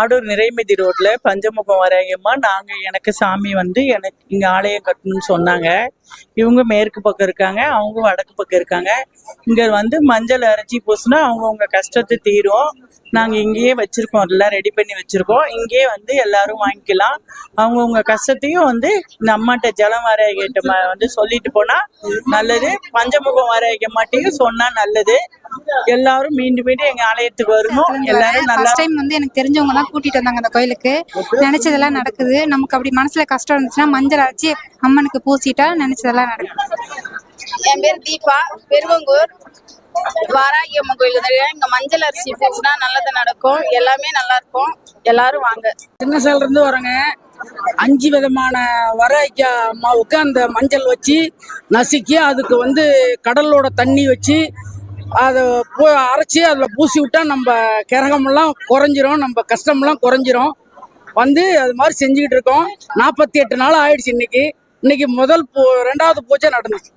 ஆடூர் நிறைமதி ரோட்ல பஞ்சமுகம் வரையம்மா நாங்க எனக்கு சாமி வந்து எனக்கு இங்க ஆலயம் கட்டணும்னு சொன்னாங்க. இவங்க மேற்கு பக்கம் இருக்காங்க அவங்க வடக்கு பக்கம் இருக்காங்க. இங்க வந்து மஞ்சள் அரைச்சி பூசினா அவங்கவுங்க கஷ்டத்தை தீரும். நாங்க இங்கேயே வச்சிருக்கோம் எல்லாம் ரெடி பண்ணி வச்சிருக்கோம். இங்கேயே வந்து எல்லாரும் வாங்கிக்கலாம். அவங்கவுங்க கஷ்டத்தையும் வந்து இந்த அம்மாட்ட ஜலம் வரைகிட்ட வந்து சொல்லிட்டு போனா நல்லது. பஞ்சமுகம் வரைக மாட்டையும் சொன்னா நல்லது. எல்லாரும் மீண்டும் மீண்டும் எங்க ஆலயத்துக்கு வரணும். எல்லாரும் நல்லா ஃபர்ஸ்ட் டைம் வந்து எனக்கு தெரிஞ்சவங்க தான் கூட்டிட்டு வந்தாங்க அந்த கோயிலுக்கு. நினைச்சதெல்லாம் நடக்குது. நமக்கு அப்படி மனசுல கஷ்டம் இருந்துச்சுன்னா மஞ்சள் அரைச்சி அம்மனுக்கு பூசிட்டா நினைச்சதெல்லாம் நடக்கும். என் பேர் தீபா. பெருவங்கூர். வாராகி அம்மன் கோயில் வந்துருக்கேன் இங்க மஞ்சள் அரிசி பூசினா நல்லது நடக்கும். எல்லாமே நல்லா இருக்கும். எல்லாரும் வாங்க. சின்ன சேல இருந்து வரோங்க. அஞ்சு விதமான வராய்க்கா அம்மாவுக்கு அந்த மஞ்சள் வச்சு நசுக்கி அதுக்கு வந்து கடலோட தண்ணி வச்சு அதை பூ அரைச்சி அதில் பூசி விட்டா நம்ம கிரகமெல்லாம் குறைஞ்சிரும் நம்ம கஷ்டமெல்லாம் குறைஞ்சிரும். வந்து அது மாதிரி செஞ்சுக்கிட்டு இருக்கோம். நாற்பத்தி எட்டு நாள் ஆயிடுச்சு இன்னைக்கு. இன்னைக்கு முதல் பூ ரெண்டாவது பூஜை நடந்துச்சு.